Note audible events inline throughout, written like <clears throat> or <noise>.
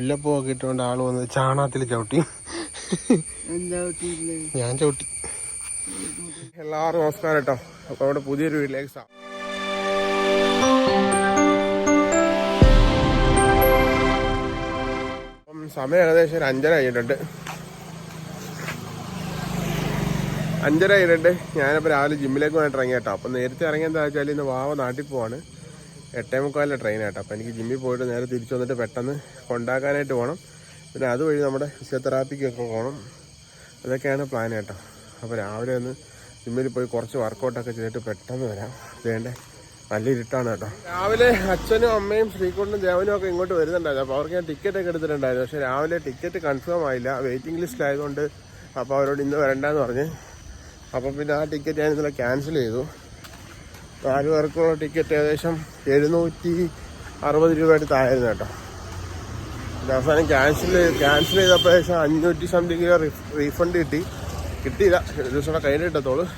മുല്ലപ്പൂവൊക്കെ ഇട്ടുകൊണ്ട് ആൾ വന്ന് ചാണകത്തിൽ ചവിട്ടി. ഞാൻ ചവിട്ടി. എല്ലാവർക്കും നമസ്കാരം കേട്ടോ. അപ്പൊ അവിടെ പുതിയൊരു വീട്ടിലേക്ക് സാ സമയം ഏകദേശം ഒരു അഞ്ചര കഴിഞ്ഞിട്ടുണ്ട്. അഞ്ചര കഴിഞ്ഞിട്ടുണ്ട്. ഞാനിപ്പോ രാവിലെ ജിമ്മിലേക്ക് പോയിട്ട് ഇറങ്ങിയ കേട്ടോ അപ്പം നേരത്തെ ഇറങ്ങിയെന്താ വെച്ചാൽ ഇന്ന് വാവ നാട്ടിൽ പോവാണ്. എട്ടേ മുക്കാലിലെ ട്രെയിൻ അപ്പോൾ അപ്പം എനിക്ക് ജിമ്മിൽ പോയിട്ട് നേരെ തിരിച്ചു വന്നിട്ട് പെട്ടെന്ന് കൊണ്ടാക്കാനായിട്ട് പോകണം പിന്നെ അതുവഴി നമ്മുടെ ഫിസിയോതെറാപ്പിക്കൊക്കെ പോകണം അതൊക്കെയാണ് പ്ലാൻ കേട്ടോ അപ്പോൾ രാവിലെ ഒന്ന് ജിമ്മിൽ പോയി കുറച്ച് വർക്കൗട്ടൊക്കെ ചെയ്തിട്ട് പെട്ടെന്ന് വരാം. വേണ്ടേ നല്ല ഇരുട്ടാണ് കേട്ടോ. രാവിലെ അച്ഛനും അമ്മയും ശ്രീകുണ്ടും ദേവനും ഒക്കെ ഇങ്ങോട്ട് വരുന്നുണ്ടായിരുന്നു. അപ്പോൾ അവർക്ക് ഞാൻ ടിക്കറ്റ് ഒക്കെ എടുത്തിട്ടുണ്ടായിരുന്നു. പക്ഷേ രാവിലെ ടിക്കറ്റ് കൺഫേം ആയില്ല. വെയിറ്റിംഗ് ലിസ്റ്റ് ആയതുകൊണ്ട് അപ്പോൾ അവരോട് ഇന്ന് വരണ്ടെന്ന് പറഞ്ഞ്. അപ്പോൾ പിന്നെ ആ ടിക്കറ്റ് ഞാൻ ഇന്നലെ ക്യാൻസൽ ചെയ്തു. നാല് പേർക്കുള്ള ടിക്കറ്റ് ഏകദേശം എഴുന്നൂറ്റി അറുപത് രൂപ അടുത്തായിരുന്നു കേട്ടോ. അവസാനം ക്യാൻസൽ ക്യാൻസൽ ചെയ്തപ്പോൾ ഏകദേശം അഞ്ഞൂറ്റി സംതിങ് രൂപ റീഫണ്ട് കിട്ടി. കിട്ടിയില്ല. ഒരു ദിവസം കൂടെ കയ്യിൽ കിട്ടത്തുള്ളൂ.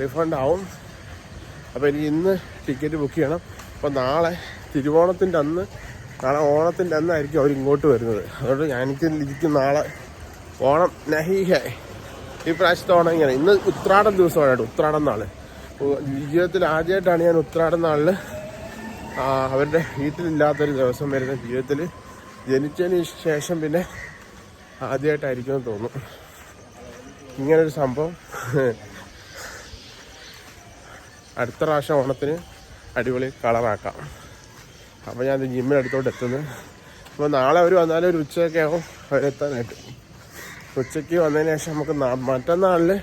റീഫണ്ട് ആവും. അപ്പോൾ എനിക്ക് ഇന്ന് ടിക്കറ്റ് ബുക്ക് ചെയ്യണം. അപ്പോൾ നാളെ തിരുവോണത്തിന്റെ അന്ന് നാളെ ഓണത്തിന്റെ അന്നായിരിക്കും അവർ ഇങ്ങോട്ട് വരുന്നത്. അതുകൊണ്ട് ഞാൻ എനിക്ക് ഇരിക്കും നാളെ. ഓണം നഹീഹേ. ഈ പ്രാവശ്യത്തെ ഓണം ഇങ്ങനെ ഇന്ന് ഉത്രാടം ദിവസമാണ് കേട്ടോ ഉത്രാടം നാൾ. ജീവിതത്തിൽ ആദ്യമായിട്ടാണ് ഞാൻ ഉത്രാടം നാളിൽ അവരുടെ വീട്ടിലില്ലാത്തൊരു ദിവസം വരുന്ന ജീവിതത്തിൽ ജനിച്ചതിന് ശേഷം പിന്നെ ആദ്യമായിട്ടായിരിക്കുമെന്ന് തോന്നുന്നു. ഇങ്ങനൊരു സംഭവം. അടുത്ത പ്രാവശ്യം ഓണത്തിന് അടിപൊളി കളറാക്കാം. അപ്പോൾ ഞാൻ ജിമ്മിനടുത്തോട്ട് എത്തുന്നു. അപ്പോൾ നാളെ അവർ വന്നാലും ഒരു ഉച്ചയൊക്കെ ആവും അവരെത്താനായിട്ട്. ഉച്ചയ്ക്ക് വന്നതിന് ശേഷം നമുക്ക് മറ്റന്നാളിൽ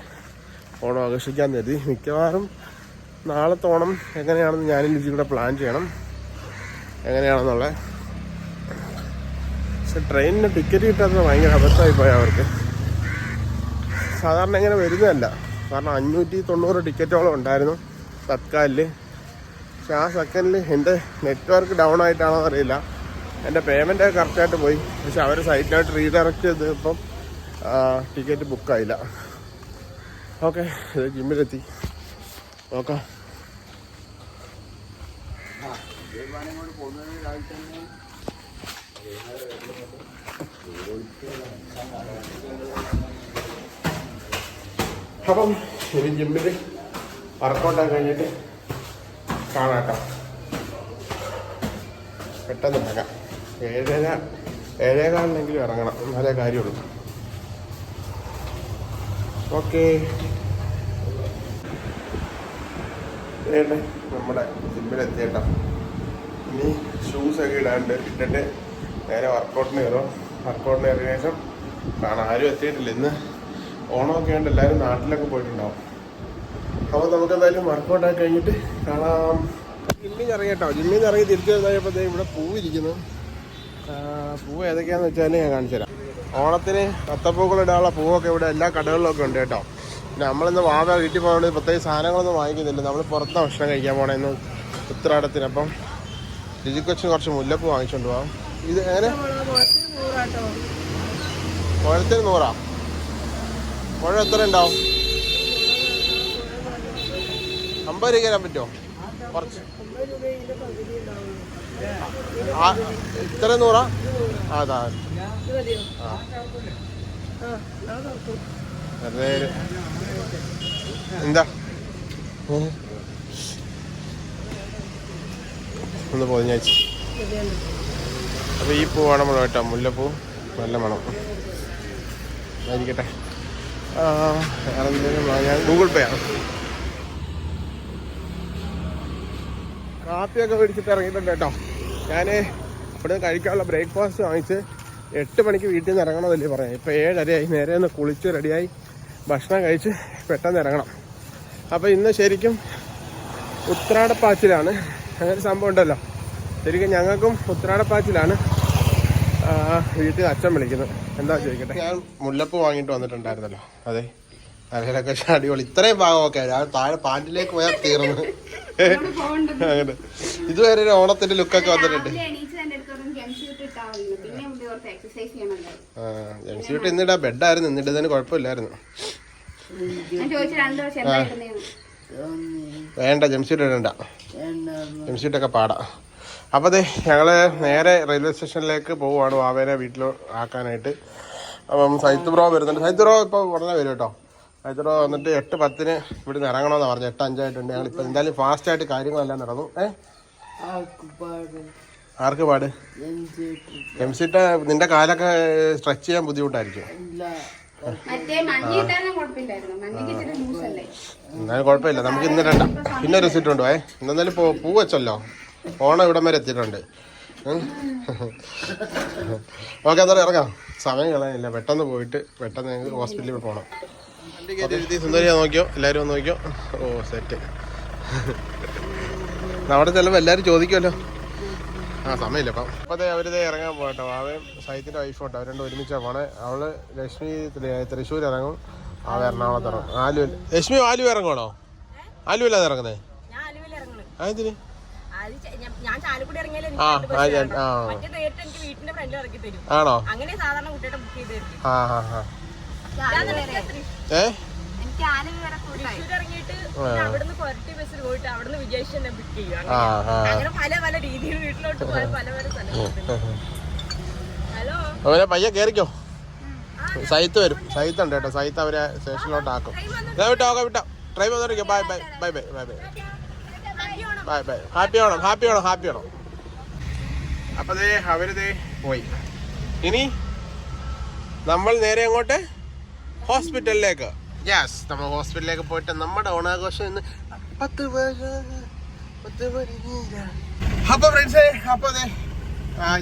ഓണം ആഘോഷിക്കാൻ കരുതി. മിക്കവാറും നാളത്തെ ഓണം എങ്ങനെയാണെന്ന് ഞാനും ലിജി കൂടെ പ്ലാൻ ചെയ്യണം. എങ്ങനെയാണെന്നുള്ളത്. പക്ഷെ ട്രെയിനിന് ടിക്കറ്റ് കിട്ടാത്തത് ഭയങ്കര അബദ്ധമായി പോയി അവർക്ക്. സാധാരണ ഇങ്ങനെ വരുന്നതല്ല. കാരണം അഞ്ഞൂറ്റി തൊണ്ണൂറ് ടിക്കറ്റോളം ഉണ്ടായിരുന്നു തത്കാലിൽ പക്ഷെ ആ സെക്കൻഡിൽ എന്റെ നെറ്റ്വർക്ക് ഡൗൺ ആയിട്ടാണോ അറിയില്ല. എന്റെ പേയ്മെന്റ് കറക്റ്റായിട്ട് പോയി. പക്ഷെ അവർ സൈറ്റിനായിട്ട് റീഡയറക്റ്റ് ചെയ്തപ്പം ടിക്കറ്റ് ബുക്കായില്ല ഓക്കെ ജിമ്മിലെത്തി നോക്കാം അപ്പം ഇനി ജിമ്മിൽ വർക്കൗട്ടൊക്കെ കഴിഞ്ഞിട്ട് കാണാട്ടോ പെട്ടെന്ന് ഇറങ്ങാം ഏഴര ഏഴേകാലിനെങ്കിലും ഇറങ്ങണം എന്നാലേ കാര്യമുള്ളൂ ഓക്കെ. നമ്മുടെ ജിമ്മിലെത്തിയേട്ടാ. ഇനി ഷൂസൊക്കെ ഇടാണ്ട് ഇട്ടിട്ട് നേരെ വർക്കൗട്ടിന് കയറും വർക്കൗട്ടിന് കയറിയ ശേഷം കാണാൻ ആരും എത്തിയിട്ടില്ല. ഇന്ന് ഓണമൊക്കെ ഉണ്ട് എല്ലാവരും നാട്ടിലൊക്കെ പോയിട്ടുണ്ടാവും. അപ്പോൾ നമുക്ക് എന്തായാലും വർക്കൗട്ട് ആക്കി കഴിഞ്ഞിട്ട് കാണാം. ജിമ്മിൽ ഇറങ്ങി കേട്ടോ ജിമ്മിൽ ഇറങ്ങി തിരിച്ചു വന്നപ്പോഴത്തേക്കും ഇവിടെ പൂവിരിക്കുന്നു. പൂവ് ഏതൊക്കെയാണെന്ന് വെച്ചാൽ ഞാൻ കാണിച്ചു തരാം ഓണത്തിന് അത്തപ്പൂക്കളിടാനുള്ള പൂവൊക്കെ ഇവിടെ എല്ലാ കടകളിലൊക്കെ ഉണ്ട് കേട്ടോ. നമ്മളിന്ന് വാവ വീട്ടിൽ പോകുന്നത് പ്രത്യേക സാധനങ്ങളൊന്നും വാങ്ങിക്കുന്നില്ല. നമ്മൾ പുറത്ത് ഭക്ഷണം കഴിക്കാൻ പോണേന്ന് ഉത്രാടത്തിന് അപ്പം രുചിക്കൊച്ചിന് കുറച്ച് മുല്ലപ്പൂ വാങ്ങിച്ചോണ്ട് പോവാം. ഇത് എങ്ങനെ? മുഴത്തിന് നൂറാ. മുഴ എത്ര ഉണ്ടാവും? അമ്പത് രൂപ തരാൻ പറ്റുമോ? കുറച്ച്. ഇത്ര നൂറാ? അതാ എന്താ? ഒന്ന് പൊതിഞ്ഞാഴ്ച അപ്പോൾ ഈ പൂ വേണം മണം കേട്ടോ മുല്ലപ്പൂ. നല്ല മണം. ആയിരിക്കട്ടെ. ഞാൻ ഗൂഗിൾ പേ ആണ്. കാപ്പിയൊക്കെ പിടിച്ചിട്ട് ഇറങ്ങിയിട്ടുണ്ട് കേട്ടോ. ഞാൻ ഇവിടെ കഴിക്കാനുള്ള ബ്രേക്ക്ഫാസ്റ്റ് വാങ്ങിച്ച് എട്ട് മണിക്ക് വീട്ടിൽ നിന്ന് ഇറങ്ങണമെന്നല്ലേ പറയാം. ഇപ്പോൾ ഏഴരയായി നേരെ ഒന്ന് കുളിച്ച് റെഡിയായി ഭക്ഷണം കഴിച്ച് പെട്ടെന്ന് ഇറങ്ങണം. അപ്പോൾ ഇന്ന് ശരിക്കും ഉത്രാടപ്പാച്ചിലാണ്. അങ്ങനെ സംഭവം ഉണ്ടല്ലോ. ശരിക്കും ഞങ്ങൾക്കും ഉത്രാടപ്പാച്ചിലാണ് വീട്ടിൽ അച്ഛൻ വിളിക്കുന്നത്. എന്താ ചോദിക്കട്ടെ? ഞാൻ മുല്ലപ്പൂ വാങ്ങിയിട്ട് വന്നിട്ടുണ്ടായിരുന്നല്ലോ. അതെ. അരയിലൊക്കെ അടിപൊളി. ഇത്രയും ഭാഗമൊക്കെ ഞാൻ താഴെ പാന്റിലേക്ക് പോയാൽ തീർന്നു. അങ്ങനെ. ഇതുവരെ ഒരു ഓണത്തിന്റെ ലുക്കൊക്കെ വന്നിട്ടുണ്ട് രാവിലെ എണീച്ച് എന്റെ അടുത്ത് പറഞ്ഞു ജംസ്യൂട്ട് ഇട്ടാ മതി പിന്നെ ഇവിടെ ആ ജംസിട്ട് ഇന്നിടാ. ബെഡായിരുന്നു ഇന്നിട്ടതിന് കുഴപ്പമില്ലായിരുന്നു. ഞാൻ ചോദിച്ചു രണ്ടു വർഷം എന്താ വേണ്ട ജംസിട്ട് ഇടണ്ട. ജംസിട്ടൊക്കെ പാടാ. അപ്പോൾ അതെ ഞങ്ങൾ നേരെ റെയിൽവേ സ്റ്റേഷനിലേക്ക് പോവുകയാണ് വാവേനെ വീട്ടിൽ ആക്കാനായിട്ട്. അപ്പം സൈത്ത് ബ്രോ വരുന്നുണ്ട്. സൈത്ത് ബ്രോ ഇപ്പോൾ ഉടനെ വരും കേട്ടോ. സൈത്ത് ബ്രോ വന്നിട്ട് എട്ട് പത്തിന് ഇവിടെ നിന്ന് ഇറങ്ങണമെന്നാണ് പറഞ്ഞത്. എട്ട് അഞ്ചായിട്ടുണ്ട്. ഞങ്ങൾ ഇപ്പം എന്തായാലും ഫാസ്റ്റായിട്ട് കാര്യങ്ങളെല്ലാം നടന്നു. ഏ? ആർക്ക് പാട്? എം സിട്ട് നിന്റെ കാലൊക്കെ സ്ട്രെച്ച് ചെയ്യാൻ ബുദ്ധിമുട്ടായിരിക്കും. എന്നാലും കുഴപ്പമില്ല. നമുക്ക് ഇന്ന് രണ്ടാം പിന്നെ ഒരു ഉണ്ട്. ഏ എന്നാലും പൂ പൂ വെച്ചല്ലോ. ഓണം ഇവിടം വരെ എത്തിയിട്ടുണ്ട്. ഓക്കെ എന്നാലും ഇറങ്ങാം. സമയം കളയാനില്ല. പെട്ടെന്ന് പോയിട്ട് പെട്ടെന്ന് ഞങ്ങൾക്ക് ഹോസ്പിറ്റലിൽ പോകണം സുന്ദരിയാ നോക്കിയോ? എല്ലാവരും ഒന്ന് നോക്കിയോ? ഓ സെറ്റ് അവിടെ ചിലപ്പോൾ എല്ലാവരും ചോദിക്കുമല്ലോ ആ സമയമില്ല അപ്പം അപ്പം അവരിത് ഇറങ്ങാൻ പോകട്ടോ. അവൻ സൈത്തിന്റെ വൈഫോട്ടോ അവർ ഒരുമിച്ചാണ് പോണേ. അവൾ ലക്ഷ്മി തൃശ്ശൂർ ഇറങ്ങും. ആ എറണാകുളത്ത് ഇറങ്ങും. ആലു ലക്ഷ്മി ആലു ഇറങ്ങണോ ആലു അല്ലാതെ ഇറങ്ങുന്നേ? അതിന് ആണോ? അങ്ങനെ സാധാരണ ഏഹ് ആ ആ ആ ഞാൻ നിനക്ക് തൃശ്ശൂർ ഏ എനിക്ക് ആരും വരെ കൂട്ടായി ഇറങ്ങിയിട്ട് പിന്നെ അവിടുന്ന് കൊരട്ടി ബസ്സിൽ പോയിട്ട് അവിടുന്ന് വിജയിച്ച് തന്നെ ബുക്ക് അങ്ങനെ ആ അങ്ങനെ പല പല രീതിയിൽ വീട്ടിലോട്ട് പോയ പല പല ഹലോ? അവനെ പയ്യെ കേറിക്കോ. സൈത്ത് വരും. സൈത്ത് ഉണ്ട് കേട്ടോ. സൈത്ത് അവരെ സ്റ്റേഷനിലോട്ട് ആക്കും. വിട്ടോ ഓക്കെ വിട്ടോ. Try bye bye bye bye bye bye. Bye bye. Happy ആണോ ഹാപ്പി ആണോ ഹാപ്പി ആണോ അപ്പൊ ദേ അവരിതേ പോയി. ഇനി നമ്മൾ നേരെ അങ്ങോട്ട് ഹോസ്പിറ്റലിലേക്ക്. യെസ് നമ്മൾ ഹോസ്പിറ്റലിലേക്ക് പോയിട്ട് നമ്മുടെ ഓണാഘോഷം ഇന്ന് പത്ത് പത്ത് അപ്പൊ ഫ്രണ്ട്സേ അപ്പൊ അതെ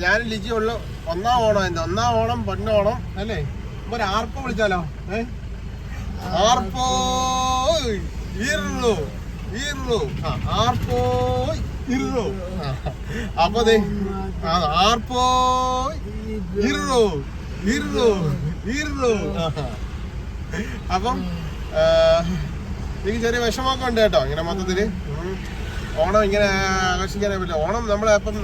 ഞാൻ ലിജി ഉള്ളു. ഒന്നാം ഓണം എന്ത് ഒന്നാം ഓണം പൊന്നോണം അല്ലേ? ഇപ്പൊ ഒരു ആർപ്പോ വിളിച്ചാലോ? ഏ? ആർപ്പോ ഇരുന്നു. ആർപ്പോ ആ, അപ്പൊ അതെ ആർപ്പോ ഇറു ഇറു ആ. അപ്പം എനിക്ക് ചെറിയ വിഷമമൊക്കെ ഉണ്ട് കേട്ടോ ഇങ്ങനെ മൊത്തത്തിൽ. ഓണം ഇങ്ങനെ ആഘോഷിക്കാനേ പറ്റില്ല. ഓണം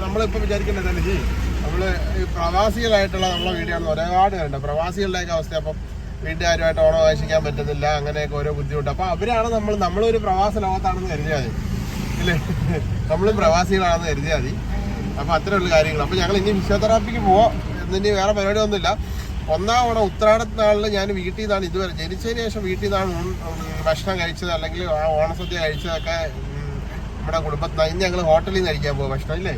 നമ്മളിപ്പം വിചാരിക്കേണ്ടതല്ലേ ജി നമ്മൾ ഈ പ്രവാസികളായിട്ടുള്ള നമ്മളെ ആണ് ഒരുപാട് പേരുണ്ട്. പ്രവാസികളുടെയൊക്കെ അവസ്ഥ അപ്പം വീട്ടുകാരുമായിട്ട് ഓണം ആഘോഷിക്കാൻ പറ്റുന്നില്ല അങ്ങനെയൊക്കെ ഓരോ ബുദ്ധിമുട്ട്. അപ്പം അവരാണ് നമ്മൾ നമ്മളൊരു പ്രവാസ ലോകത്താണെന്ന് കരുതിയാൽ മതി. ഇല്ലേ നമ്മൾ പ്രവാസികളാണെന്ന് കരുതിയാൽ മതി. അപ്പൊ അത്രയുള്ള കാര്യങ്ങൾ അപ്പം ഞങ്ങൾ ഇനി ഫിസിയോതെറാപ്പിക്ക് പോവാം. എന്നിനി വേറെ പരിപാടി ഒന്നുമില്ല ഒന്നാം ഉത്രാടത്ത് നാളിൽ ഞാൻ വീട്ടിൽ നിന്നാണ് ഇതുവരെ ജനിച്ചതിന് ശേഷം വീട്ടിൽ നിന്നാണ് ഭക്ഷണം കഴിച്ചത് അല്ലെങ്കിൽ ആ ഓണസദ്യ കഴിച്ചതൊക്കെ നമ്മുടെ കുടുംബത്തിൽ ഇന്ന് ഞങ്ങൾ ഹോട്ടലിൽ നിന്ന് കഴിക്കാൻ പോകും ഭക്ഷണം ഇല്ലേ?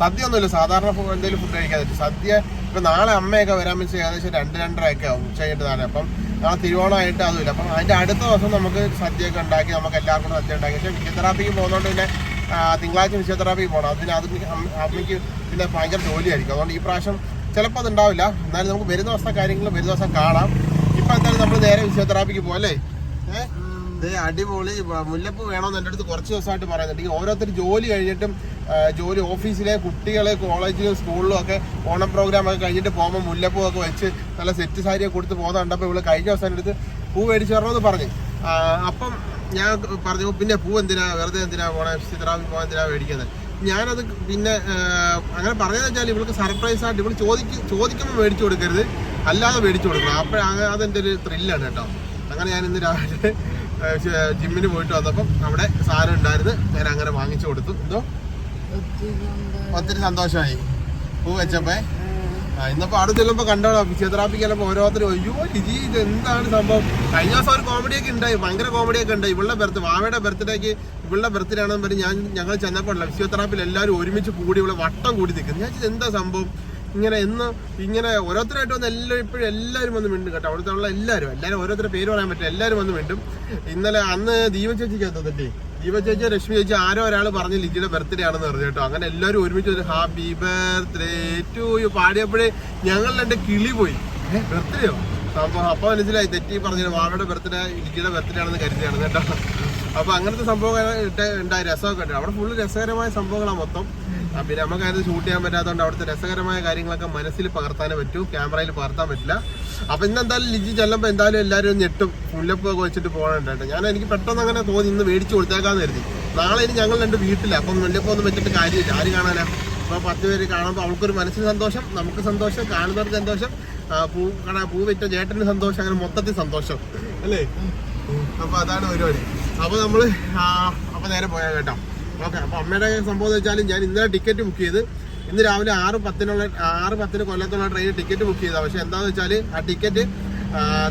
സദ്യ ഒന്നുമില്ല സാധാരണ എന്തെങ്കിലും ഫുഡ് കഴിക്കാൻ പറ്റും. സദ്യ ഇപ്പം നാളെ അമ്മയൊക്കെ വരാൻ വെച്ച് ഏകദേശം രണ്ട് രണ്ടരയൊക്കെ ആവും കഴിഞ്ഞിട്ട് നാളെ. അപ്പം നാളെ തിരുവോണമായിട്ട് അതുമില്ല. അപ്പം അതിന്റെ അടുത്ത ദിവസം നമുക്ക് സദ്യയൊക്കെ ഉണ്ടാക്കി നമുക്ക് എല്ലാവർക്കും സദ്യ ഉണ്ടാക്കി. പക്ഷേ ഫിസിയോതെറാപ്പിക്ക് പോകുന്നതുകൊണ്ട് പിന്നെ തിങ്കളാഴ്ച ഫിസിയോതെറാപ്പിക്ക് പോകണം അതിന് അത് അമ്മയ്ക്ക് പിന്നെ ഭയങ്കര ജോലിയായിരിക്കും. അതുകൊണ്ട് ഈ പ്രാവശ്യം ചിലപ്പോൾ അതുണ്ടാവില്ല. എന്നാലും നമുക്ക് വരുന്ന ദിവസം കാര്യങ്ങൾ വരുന്ന ദിവസം കാണാം. ഇപ്പം എന്തായാലും നമ്മൾ നേരെ ഫിസിയോതെറാപ്പിക്ക് പോകല്ലേ ദേ അടിപൊളി. മുല്ലപ്പ് വേണമെന്ന് എന്റെ അടുത്ത് കുറച്ച് ദിവസമായിട്ട് പറയുന്നുണ്ട്. ഈ ഓരോരുത്തർ ജോലി കഴിഞ്ഞിട്ടും ജോലി ഓഫീസിലെ കുട്ടികളെ കോളേജിലും സ്കൂളിലും ഒക്കെ ഓണം പ്രോഗ്രാം ഒക്കെ കഴിഞ്ഞിട്ട് പോകുമ്പോൾ മുല്ലപ്പൂ ഒക്കെ വെച്ച് നല്ല സെറ്റ് സാരിയൊക്കെ കൊടുത്ത് പോകുന്ന കണ്ടപ്പോൾ ഇവിടെ കഴിഞ്ഞ ദിവസം എന്റെ അടുത്ത് പൂ മേടിച്ച് തരണമെന്ന് പറഞ്ഞു. അപ്പം ഞാൻ പറഞ്ഞു പിന്നെ പൂ എന്തിനാ? വെറുതെ എന്തിനാ പോണേ ഫിസിയോതെറാപ്പി പോകാൻ എന്തിനാ മേടിക്കുന്നത് ഞാനത് പിന്നെ അങ്ങനെ പറഞ്ഞതെന്ന് വെച്ചാൽ ഇവൾക്ക് സർപ്രൈസ് ആയിട്ട് ഇവൾ ചോദിക്കും ചോദിക്കുമ്പോൾ മേടിച്ചു കൊടുക്കരുത്. അല്ലാതെ മേടിച്ചു കൊടുക്കണം. അപ്പോഴാണ് അതെന്റെ ഒരു ത്രില്ലാണ് കേട്ടോ. അങ്ങനെ ഞാൻ ഇന്ന് രാവിലെ ജിമ്മിന് പോയിട്ട് വന്നപ്പം അവിടെ സാധനം ഉണ്ടായിരുന്നു. ഞാൻ അങ്ങനെ വാങ്ങിച്ചു കൊടുത്തു. എന്തോ? ഒത്തിരി സന്തോഷമായി. പൂ വെച്ചപ്പേ. ഇന്നപ്പോ അവിടെ ചെല്ലുമ്പോ കണ്ടോളാം ഫിസിയോതെറാപ്പിക്ക് ചെല്ലുമ്പോ ഓരോരുത്തരും അയ്യോ ലിജി ഇത് എന്താണ് സംഭവം? കഴിഞ്ഞ ദിവസം ഒരു കോമഡിയൊക്കെ ഉണ്ടായി ഭയങ്കര കോമഡിയൊക്കെ ഉണ്ടായി. ഇവളുടെ ബർത്ത് വാവയുടെ ബർത്ത്ഡേക്ക് ഇവളുടെ ബർത്ത്ഡേ ആണെന്ന് പറഞ്ഞ് ഞാൻ ഞങ്ങൾ ചെന്നപ്പോൾ ഫിസിയോതെറാപ്പിൽ എല്ലാവരും ഒരുമിച്ച് കൂടി ഇവിടെ വട്ടം കൂടി നിൽക്കുന്നത് ഞാൻ എന്താ സംഭവം? ഇങ്ങനെ എന്ന് ഇങ്ങനെ ഓരോരുത്തരായിട്ട് വന്ന് എല്ലാവരും ഇപ്പോഴും എല്ലാവരും വന്ന് മിണ്ടും കേട്ടോ. അവിടുത്തെ ഉള്ള എല്ലാവരും എല്ലാവരും ഓരോരുത്തരുടെ പേര് പറയാൻ പറ്റില്ല എല്ലാവരും വന്ന് മിണ്ടും. ഇന്നലെ അന്ന് ദീപ ചേച്ചിക്ക് എത്തത്തില്ലേ ദീപ ചേച്ചി ലക്ഷ്മി ചേച്ചി ആരോ ഒരാൾ പറഞ്ഞ് ലിജിയുടെ ബർത്ത്ഡേ ആണെന്ന് പറഞ്ഞു കേട്ടോ. അങ്ങനെ എല്ലാവരും ഒരുമിച്ച് ഒരു ഹാപ്പി ബർത്ത്ഡേ ടു യു പാടിയപ്പോഴേ ഞങ്ങൾ രണ്ട് കിളി പോയി. ബർത്ത്ഡേയോ സംഭവം. അപ്പൊ മനസ്സിലായി. തെറ്റി പറഞ്ഞു വാവയുടെ ബർത്ത്ഡേ ലിജിയുടെ ബർത്ത്ഡേ ആണെന്ന് കരുതിയാണ് കേട്ടോ. അപ്പൊ അങ്ങനത്തെ സംഭവം ഉണ്ടായി. രസമൊക്കെ ഉണ്ട്. അവിടെ ഫുള്ള് രസകരമായ സംഭവങ്ങളാണ് മൊത്തം. പിന്നെ നമുക്ക് അതിന് ഷൂട്ട് ചെയ്യാൻ പറ്റാത്തതുകൊണ്ട് അവിടുത്തെ രസകരമായ കാര്യങ്ങളൊക്കെ മനസ്സിൽ പകർത്താനേ പറ്റൂ ക്യാമറയിൽ പകർത്താൻ പറ്റില്ല. അപ്പം ഇന്ന് എന്തായാലും ലിജി ചെല്ലുമ്പോൾ എന്തായാലും എല്ലാവരും ഞെട്ടും. മുല്ലപ്പൊക്കെ വെച്ചിട്ട് പോകണുണ്ട് ഞാൻ എനിക്ക് പെട്ടെന്ന് അങ്ങനെ തോന്നി ഇന്ന് മേടിച്ച് കൊടുത്തേക്കാന്ന് കരുതി. നാളെ ഇനി ഞങ്ങൾ രണ്ട് വീട്ടില്ല അപ്പം മുല്ലപ്പൂ ഒന്നും വെച്ചിട്ട് കാര്യമില്ല. ആര് കാണാനാ? അപ്പോൾ പത്ത് പേര് കാണുമ്പോൾ അവൾക്കൊരു മനസ്സിന് സന്തോഷം നമുക്ക് സന്തോഷം കാണുന്നവർക്ക് സന്തോഷം പൂ കട പൂ വിറ്റ ചേട്ടന് സന്തോഷം അങ്ങനെ മൊത്തത്തിൽ സന്തോഷം. അല്ലേ? അപ്പോൾ അതാണ് പരിപാടി. അപ്പോൾ നമ്മൾ അപ്പോൾ നേരെ പോയാൽ കേട്ടോ. ഓക്കെ അപ്പൊ അമ്മയുടെ സംഭവം വെച്ചാലും ഞാൻ ഇന്നലെ ടിക്കറ്റ് ബുക്ക് ചെയ്ത് ഇന്ന് രാവിലെ ആറ് പത്തിനുള്ള ആറ് പത്തിന് കൊല്ലത്തുള്ള ട്രെയിൻ ടിക്കറ്റ് ബുക്ക് ചെയ്താൽ പക്ഷെ എന്താന്ന് വെച്ചാൽ ആ ടിക്കറ്റ്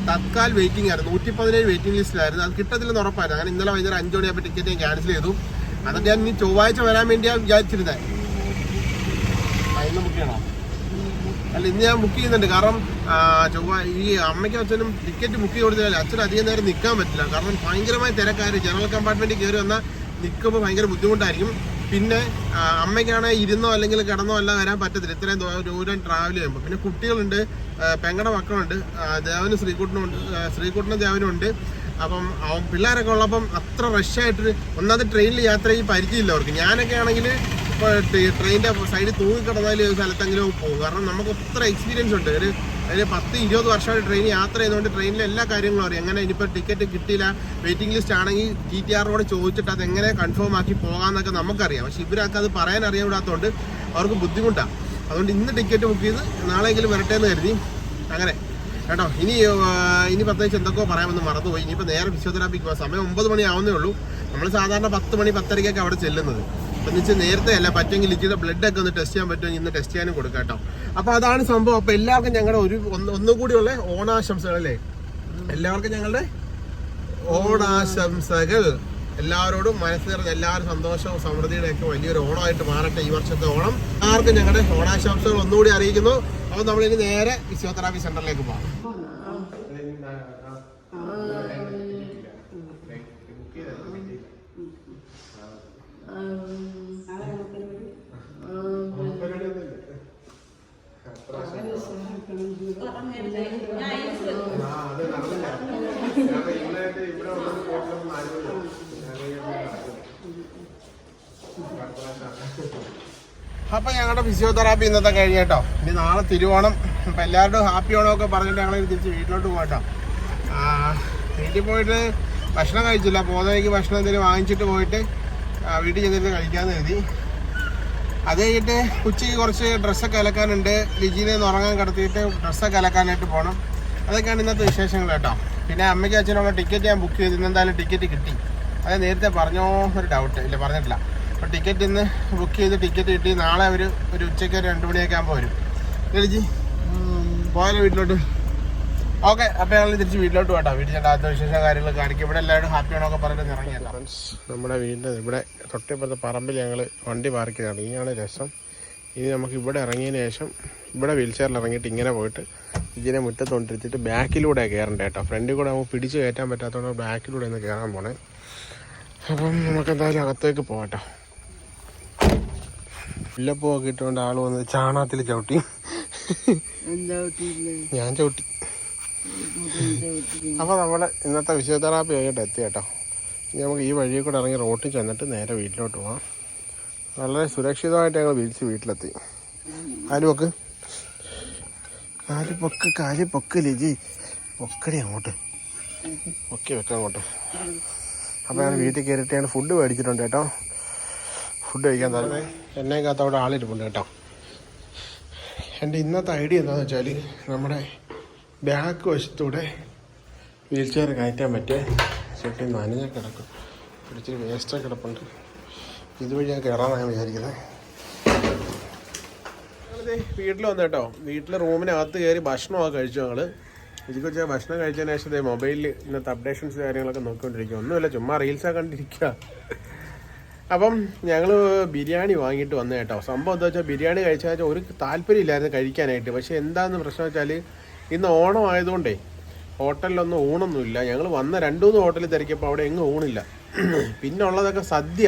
തത്കാൽ വെയിറ്റിംഗ് ആയിരുന്നു. നൂറ്റി പതിനേഴ് വെയിറ്റിംഗ് ലിസ്റ്റിലായിരുന്നു അത് കിട്ടത്തില്ലെന്ന് ഉറപ്പായിരുന്നു. അങ്ങനെ ഇന്നലെ വൈകുന്നേരം അഞ്ചു മണിയാകുമ്പോൾ ടിക്കറ്റ് ഞാൻ ക്യാൻസൽ ചെയ്തു. എന്നിട്ട് ഞാൻ ഇനി ചൊവ്വാഴ്ച വരാൻ വേണ്ടിയാണ് വിചാരിച്ചിരുന്നത് അല്ല ഇന്ന് ഞാൻ ബുക്ക് ചെയ്യുന്നുണ്ട്. കാരണം ചൊവ്വാ ഈ അമ്മയ്ക്കും അച്ഛനും ടിക്കറ്റ് ബുക്ക് ചെയ്ത് കൊടുത്താൽ അച്ഛൻ അധികം നേരം നിൽക്കാൻ പറ്റില്ല. കാരണം ഭയങ്കരമായി തിരക്കാർ ജനറൽ കമ്പാർട്ട്മെന്റിൽ കയറി വന്നാൽ നിൽക്കുമ്പോൾ ഭയങ്കര ബുദ്ധിമുട്ടായിരിക്കും. പിന്നെ അമ്മയ്ക്കാണെങ്കിൽ ഇരുന്നോ അല്ലെങ്കിൽ കിടന്നോ അല്ല വരാൻ പറ്റത്തില്ല. ഇത്രയും ദൂരം ട്രാവൽ ചെയ്യുമ്പോൾ പിന്നെ കുട്ടികളുണ്ട് പെങ്ങളുടെ മക്കളുണ്ട് ദേവനും ശ്രീകുട്ടനും ഉണ്ട് ആ, ശ്രീകുട്ടനും ദേവനും ഉണ്ട്. അപ്പം അവൻ പിള്ളേരൊക്കെ ഉള്ളപ്പം അത്ര റഷായിട്ട് ഒന്നാമത് ട്രെയിനിൽ യാത്ര ചെയ്ത് പരിചയമില്ല അവർക്ക്. ഞാനൊക്കെ ആണെങ്കിൽ ഇപ്പോൾ ട്രെയിനിന്റെ സൈഡിൽ തൂങ്ങിക്കിടന്നാലും ഒരു സ്ഥലത്തെങ്കിലും പോകും. കാരണം നമുക്ക് അത്ര എക്സ്പീരിയൻസ് ഉണ്ട്. ഒരു അതിന് പത്ത് ഇരുപത് വർഷമായിട്ട് ട്രെയിൻ യാത്ര ചെയ്തുകൊണ്ട് ട്രെയിനിലെ എല്ലാ കാര്യങ്ങളും അറിയാം. എങ്ങനെ ഇനിയിപ്പോൾ ടിക്കറ്റ് കിട്ടിയില്ല വെയിറ്റിംഗ് ലിസ്റ്റ് ആണെങ്കിൽ ടി ടി ആറിനോട് ചോദിച്ചിട്ട് അത് എങ്ങനെ കൺഫേം ആക്കി പോകാമെന്നൊക്കെ നമുക്കറിയാം. പക്ഷേ ഇവരൊക്കെ അത് പറയാൻ അറിയാവിടാത്തതുകൊണ്ട് അവർക്ക് ബുദ്ധിമുട്ടാണ്. അതുകൊണ്ട് ഇന്ന് ടിക്കറ്റ് ബുക്ക് ചെയ്ത് നാളെയെങ്കിലും വരട്ടെ എന്ന് കരുതി. അങ്ങനെ. കേട്ടോ. ഇനി ഇനി പ്രത്യേകിച്ച് എന്തൊക്കെയോ പറയാമെന്ന് മറന്നുപോയി. ഇനിയിപ്പോൾ നേരെ ഫിസിയോതെറാപ്പിക്ക് പോകാം. സമയം ഒമ്പത് മണി ആവുന്നേ ഉള്ളൂ. നമ്മൾ സാധാരണ പത്ത് മണി പത്തരയ്ക്കൊക്കെ അവിടെ ചെല്ലുന്നത്. അപ്പം എന്ന് നേരത്തെ അല്ല പറ്റുമെങ്കിൽ ഇച്ചിരി ബ്ലഡ് ഒക്കെ ഒന്ന് ടെസ്റ്റ് ചെയ്യാൻ പറ്റുമെങ്കിൽ ഇന്ന് ടെസ്റ്റ് ചെയ്യാനും കൊടുക്കാം കേട്ടോ. അപ്പോൾ അതാണ് സംഭവം. അപ്പോൾ എല്ലാവർക്കും ഞങ്ങളുടെ ഒരു ഒന്ന് ഒന്നുകൂടിയുള്ള ഓണാശംസകൾ അല്ലേ? എല്ലാവർക്കും ഞങ്ങളുടെ ഓണാശംസകൾ. എല്ലാവരോടും മനസ്സ് നിറഞ്ഞ എല്ലാവരും സന്തോഷവും സമൃദ്ധിയുടെ ഒക്കെ വലിയൊരു ഓണമായിട്ട് മാറട്ടെ ഈ വർഷത്തെ ഓണം. എല്ലാവർക്കും ഞങ്ങളുടെ ഓണാശംസകൾ ഒന്നുകൂടി അറിയിക്കുന്നു. അപ്പോൾ നമ്മളിനി നേരെ ഫിസിയോതെറാപ്പി സെന്ററിലേക്ക് പോകാം. അപ്പൊ ഞങ്ങളുടെ ഫിസിയോതെറാപ്പി ഇന്നത്തെ കഴിഞ്ഞ കേട്ടോ. ഇനി നാളെ തിരുവോണം. അപ്പോൾ എല്ലാവരോടും ഹാപ്പി ഓണം ഒക്കെ പറഞ്ഞിട്ട് ഞങ്ങൾ തിരിച്ച് വീട്ടിലോട്ട് പോകട്ടോ വീട്ടിൽ പോയിട്ട് ഭക്ഷണം കഴിച്ചില്ല. പോകുന്നതിലേക്ക് ഭക്ഷണം എന്തെങ്കിലും വാങ്ങിച്ചിട്ട് പോയിട്ട് വീട്ടിൽ ചെന്നിട്ട് കഴിക്കാമെന്ന് കരുതി. അത് കഴിഞ്ഞിട്ട് ഉച്ചയ്ക്ക് കുറച്ച് ഡ്രസ്സൊക്കെ അലക്കാനുണ്ട്. ലിജിനെ ഒന്ന് ഉറങ്ങാൻ കിടത്തിയിട്ട് ഡ്രസ്സൊക്കെ അലക്കാനായിട്ട് പോകണം അതൊക്കെയാണ് ഇന്നത്തെ വിശേഷങ്ങൾ കേട്ടോ. പിന്നെ അമ്മയ്ക്ക് അച്ഛനുള്ള ടിക്കറ്റ് ഞാൻ ബുക്ക് ചെയ്ത് ഇന്ന് എന്തായാലും ടിക്കറ്റ് കിട്ടി. അത് നേരത്തെ പറഞ്ഞോ ഒരു ഡൗട്ട് ഇല്ല പറഞ്ഞിട്ടില്ല. അപ്പോൾ ടിക്കറ്റ് ഇന്ന് ബുക്ക് ചെയ്ത് ടിക്കറ്റ് കിട്ടി. നാളെ അവർ ഒരു ഉച്ചയ്ക്ക് രണ്ട് മണിയൊക്കെ ആകുമ്പോൾ വരും. ചേച്ചി പോയാലോ വീട്ടിലോട്ട്? ഓക്കെ അപ്പോൾ ഞങ്ങൾ തിരിച്ച് വീട്ടിലോട്ട് പോട്ടോ. വീട്ടിൽ ചേട്ടാ ആദ്യത്തെ വിശേഷ കാര്യങ്ങൾ കാണിക്കും. ഇവിടെ എല്ലാവരും ഹാപ്പി ആണോ ഒക്കെ പറഞ്ഞിട്ട് ഇറങ്ങിയല്ല ഫ്രണ്ട്സ് നമ്മുടെ വീടിന്റെ ഇവിടെ തൊട്ടിപ്പുറത്തെ പറമ്പിൽ ഞങ്ങൾ വണ്ടി പാർക്ക് ചെയ്താണ്. ഇനിയാണ് രസം. ഇനി നമുക്ക് ഇവിടെ ഇറങ്ങിയതിന് ശേഷം ഇവിടെ വീൽ ചെയറിൽ ഇറങ്ങിയിട്ട് ഇങ്ങനെ പോയിട്ട് ഇതിനെ മുറ്റത്തോണ്ടിരുത്തിയിട്ട് ബാക്കിലൂടെ കയറണ്ട കേട്ടോ. ഫ്രണ്ടിൽ കൂടെ നമുക്ക് പിടിച്ച് കയറ്റാൻ പറ്റാത്തതുകൊണ്ട് ബാക്കിലൂടെ ഒന്ന് കയറാൻ പോണേ. അപ്പം നമുക്ക് എന്തായാലും അകത്തേക്ക് പോകട്ടോ മുല്ലപ്പൂവൊക്കെ ഇട്ടുകൊണ്ട് ആൾ വന്ന് ചാണകത്തിൽ ചവിട്ടി. ഞാൻ ചവിട്ടി. അപ്പോൾ നമ്മുടെ ഇന്നത്തെ ഫിസിയോതെറാപ്പി ആയിട്ട് എത്തി കേട്ടോ ഇനി നമുക്ക് ഈ വഴിയിൽ കൂടെ ഇറങ്ങി റോട്ടിൽ ചെന്നിട്ട് നേരെ വീട്ടിലോട്ട് പോകാം വളരെ സുരക്ഷിതമായിട്ട് ഞങ്ങൾ വിളിച്ച് വീട്ടിലെത്തി. കാൽ പൊക്ക്. കാൽ പൊക്ക് കാൽ പൊക്ക് ലിജി. പൊക്കടി അങ്ങോട്ട്. പൊക്കി വെക്കാം അങ്ങോട്ട്. അപ്പോൾ ഞാൻ വീട്ടിൽ കയറിയിട്ട് ഞാൻ ഫുഡ് മേടിച്ചിട്ടുണ്ട് കേട്ടോ. ഫുഡ് കഴിക്കാൻ തന്നെ എന്നേക്കകത്ത് അവിടെ ആളിരിപ്പുണ്ട് കേട്ടോ. എന്റെ ഇന്നത്തെ ഐഡിയ എന്താണെന്ന് വെച്ചാൽ നമ്മുടെ ബാക്ക് വശത്തൂടെ വീൽ ചെയർ കയറ്റാൻ പറ്റിയ ചേട്ടി നനഞ്ഞ കിടക്കും ഇച്ചിരി വേസ്റ്റൊക്കെ കിടപ്പുണ്ട്. ഇതുവഴി ഞാൻ കയറാമെന്നാണ് ഞാൻ വിചാരിക്കുന്നത്. വീട്ടിൽ വന്നു കേട്ടോ. വീട്ടിൽ റൂമിനകത്ത് കയറി ഭക്ഷണമൊക്കെ കഴിച്ചു ഞങ്ങൾ ഇതിക്ക് വെച്ചാൽ ഭക്ഷണം കഴിച്ചതിന് ശേഷം ദേ മൊബൈലിൽ ഇന്നത്തെ അപ്ഡേഷൻസ് കാര്യങ്ങളൊക്കെ നോക്കിക്കൊണ്ടിരിക്കുക ഒന്നുമില്ല ചുമ്മാ റീൽസൊക്കെ കണ്ടിരിക്കുക അപ്പം ഞങ്ങൾ ബിരിയാണി വാങ്ങിയിട്ട് വന്നു കേട്ടോ. സംഭവം എന്താ വെച്ചാൽ ബിരിയാണി കഴിച്ചാൽ ഒരു താല്പര്യമില്ലായിരുന്നു കഴിക്കാനായിട്ട്. പക്ഷേ എന്താണെന്ന് പ്രശ്നം വെച്ചാൽ ഇന്ന് ഓണം ആയതുകൊണ്ടേ ഹോട്ടലിലൊന്നും ഊണൊന്നുമില്ല. ഞങ്ങൾ വന്ന രണ്ടു മൂന്ന് ഹോട്ടലിൽ തിരക്കിയപ്പോൾ അവിടെ എങ്ങും ഊണില്ല. പിന്നെ ഉള്ളതൊക്കെ സദ്യ.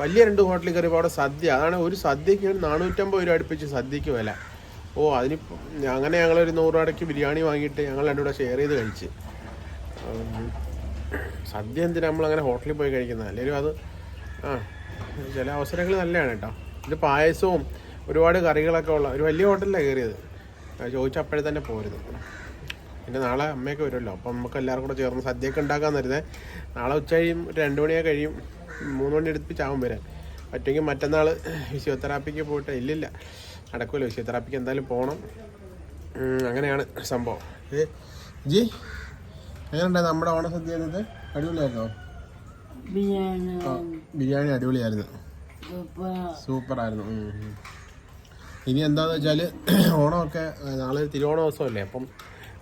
വലിയ രണ്ട് ഹോട്ടലിൽ കയറിയപ്പോൾ അവിടെ സദ്യ. അതാണ് ഒരു സദ്യയ്ക്ക് ഒരു നാനൂറ്റമ്പത് രൂപ അടുപ്പിച്ച് സദ്യയ്ക്ക് വില. ഓ അതിന് അങ്ങനെ ഞങ്ങളൊരു നൂറ് രൂപയ്ക്ക് ബിരിയാണി വാങ്ങിയിട്ട് ഞങ്ങൾ രണ്ടു കൂടെ ഷെയർ ചെയ്ത് കഴിച്ച്. സദ്യ എന്തിനാ നമ്മളങ്ങനെ ഹോട്ടലിൽ പോയി കഴിക്കുന്നത്? അല്ലെങ്കിൽ അത് ചില അവസരങ്ങൾ നല്ലതാണ് കേട്ടോ ഇത് പായസവും ഒരുപാട് കറികളൊക്കെ ഉള്ള ഒരു വലിയ ഹോട്ടലിലാണ് കയറിയത് ചോദിച്ചാൽ അപ്പോഴേ തന്നെ പോരുത്. പിന്നെ നാളെ അമ്മയൊക്കെ വരുമല്ലോ അപ്പം നമുക്ക് എല്ലാവർക്കും കൂടെ ചേർന്ന് സദ്യയൊക്കെ ഉണ്ടാക്കാൻ തരുന്നത് നാളെ ഉച്ച കഴിയും രണ്ട് മണിയൊക്കെ കഴിയും മൂന്ന് മണി എടുപ്പിച്ചാവും വരാൻ. പറ്റുമെങ്കിൽ മറ്റന്നാൾ ഫിസിയോതെറാപ്പിക്ക് പോയിട്ട് ഇല്ലില്ല നടക്കുമല്ലോ ഫിസിയോതെറാപ്പിക്ക് എന്തായാലും പോകണം അങ്ങനെയാണ് സംഭവം. ജി എങ്ങനെയുണ്ടായി നമ്മുടെ ഓണസദ്യ എന്നത് അടിപൊളിയായിരുന്നോ? ബിരിയാണി. ബിരിയാണി അടിപൊളിയായിരുന്നു. സൂപ്പർ ആയിരുന്നു ഉം, ഉം. ഇനി എന്താന്ന് വെച്ചാൽ <clears throat> ഓണമൊക്കെ നാളെ തിരുവോണ ദിവസമല്ലേ അപ്പം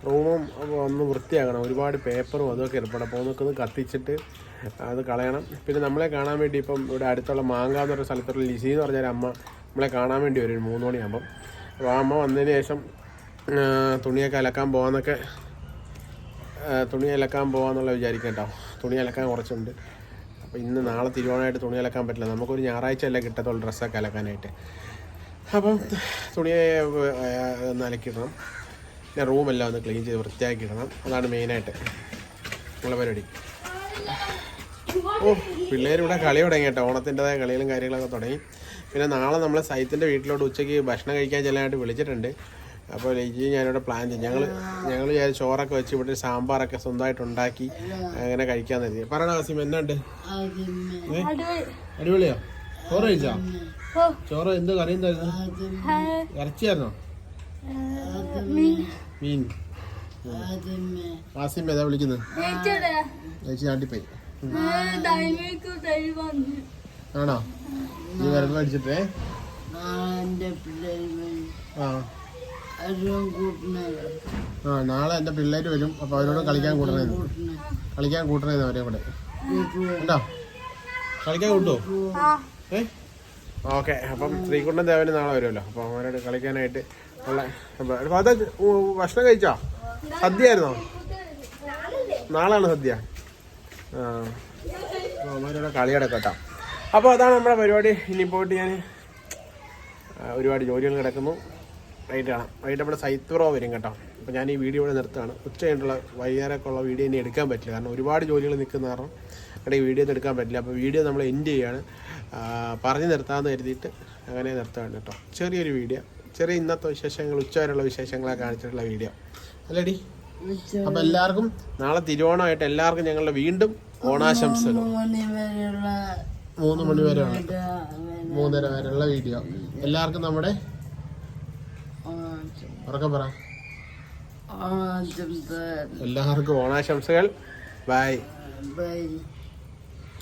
റൂമും ഒന്ന് വൃത്തിയാക്കണം. ഒരുപാട് പേപ്പറും അതൊക്കെ ഇരിപ്പണം അപ്പോൾ അതൊക്കെ ഒന്ന് കത്തിച്ചിട്ട് അത് കളയണം. പിന്നെ നമ്മളെ കാണാൻ വേണ്ടി ഇപ്പം ഇവിടെ അടുത്തുള്ള മാങ്ക എന്ന് പറഞ്ഞ സ്ഥലത്തുള്ള ലിസി എന്ന് പറഞ്ഞൊരു അമ്മ നമ്മളെ കാണാൻ വേണ്ടി വരും ഒരു മൂന്ന് മണിയാകുമ്പം അപ്പോൾ ആ അമ്മ വന്നതിന് ശേഷം തുണിയൊക്കെ അലക്കാൻ പോകാമെന്നൊക്കെ തുണി അലക്കാൻ പോകാന്നുള്ള വിചാരിക്കാം കേട്ടോ തുണി അലക്കാൻ കുറച്ചുണ്ട്. അപ്പോൾ ഇന്ന് നാളെ തിരുവോണമായിട്ട് തുണി അലക്കാൻ പറ്റില്ല. നമുക്കൊരു ഞായറാഴ്ച അല്ലേ കിട്ടത്തുള്ളൂ ഡ്രസ്സൊക്കെ അലക്കാനായിട്ട്. അപ്പം തുണി ഒന്ന് അലക്കിയിടണം. പിന്നെ റൂമെല്ലാം ഒന്ന് ക്ലീൻ ചെയ്ത് വൃത്തിയാക്കി ഇടണം അതാണ് മെയിനായിട്ട് നമ്മളെ പരിപാടി. ഓ പിള്ളേരിവിടെ കളി തുടങ്ങി കേട്ടോ. ഓണത്തിന്റെതായ കളികളും കാര്യങ്ങളൊക്കെ തുടങ്ങി. പിന്നെ നാളെ നമ്മളെ സൈത്തിന്റെ വീട്ടിലോട്ട് ഉച്ചയ്ക്ക് ഭക്ഷണം കഴിക്കാൻ ചെല്ലാനായിട്ട് വിളിച്ചിട്ടുണ്ട്. അപ്പോൾ ലിജി ഞാനിവിടെ പ്ലാൻ ചെയ്യും ഞങ്ങൾ ഞങ്ങൾ വിചാരിച്ചു ചോറൊക്കെ വെച്ച് ഇവിടെ സാമ്പാറൊക്കെ സ്വന്തമായിട്ട് ഉണ്ടാക്കി അങ്ങനെ കഴിക്കാൻ കരുതി. പറയണ ആസിം എന്നാണ്ട്? അടിപൊളിയോ? ചോറ് കഴിച്ചോ? ചോറ് എന്ത് കറി എന്തായിരുന്നു? ഇറച്ചിയായിരുന്നോ? മീൻ. ആസിം ഏതാ വിളിക്കുന്നത് ചേച്ചി നാട്ടിപ്പോയി. ആണോ? നീ വരുമ്പോ അടിച്ചിട്ടേ ആ. ആ നാളെ എന്റെ പിള്ളേർ വരും. അപ്പോൾ അവരോട് കളിക്കാൻ കൂട്ടണേന്ന്. കളിക്കാൻ കൂട്ടണേന്ന് അവരെ കൂടെ. ഉണ്ടോ? കളിക്കാൻ കൂട്ടുമോ ഏ? ഓക്കെ അപ്പം ശ്രീകുണ്ടൻ ദേവന് നാളെ വരുമല്ലോ. അപ്പോൾ അവരോട് കളിക്കാനായിട്ട് ഉള്ള അപ്പോൾ അത് ഭക്ഷണം കഴിച്ചോ? സദ്യ ആയിരുന്നോ നാളാണ് സദ്യ? ആ. അവരോട് കളി അടക്കട്ടോ അപ്പോൾ അതാണ് നമ്മുടെ പരിപാടി. ഇനി പോയിട്ട് ഞാൻ ഒരുപാട് ജോലികൾ കിടക്കുന്നു. വൈകിട്ട് ആണ് റൈറ്റ് നമ്മുടെ സൈത്തുറോ വരും കേട്ടോ. അപ്പോൾ ഞാൻ ഈ വീഡിയോ ഇവിടെ നിർത്തുകയാണ്. ഉച്ച കഴിഞ്ഞിട്ടുള്ള വൈകുന്നേരമൊക്കെ ഉള്ള വീഡിയോ ഇനി എടുക്കാൻ പറ്റില്ല. കാരണം ഒരുപാട് ജോലികൾ നിൽക്കുന്ന കാരണം ഈ വീഡിയോ എടുക്കാൻ പറ്റില്ല. അപ്പോൾ വീഡിയോ നമ്മൾ എൻഡ് ചെയ്യാണ്. പറഞ്ഞു നിർത്താമെന്ന് കരുതിയിട്ട് അങ്ങനെ നിർത്തുകയാണ് കേട്ടോ. ചെറിയൊരു വീഡിയോ. ചെറിയ ഇന്നത്തെ വിശേഷങ്ങൾ ഉച്ച വരെയുള്ള വിശേഷങ്ങളെ കാണിച്ചിട്ടുള്ള വീഡിയോ. അല്ലേടി? അപ്പോൾ എല്ലാവർക്കും നാളെ തിരുവോണമായിട്ട് എല്ലാവർക്കും ഞങ്ങളുടെ വീണ്ടും ഓണാശംസകൾ. മൂന്ന് മണി വരെയുള്ള മൂന്നര വരെയുള്ള വീഡിയോ. എല്ലാവർക്കും നമ്മുടെ ഉറക്കം പറ. എല്ലാവർക്കും ഓണാശംസകൾ. ബൈ. ബൈ.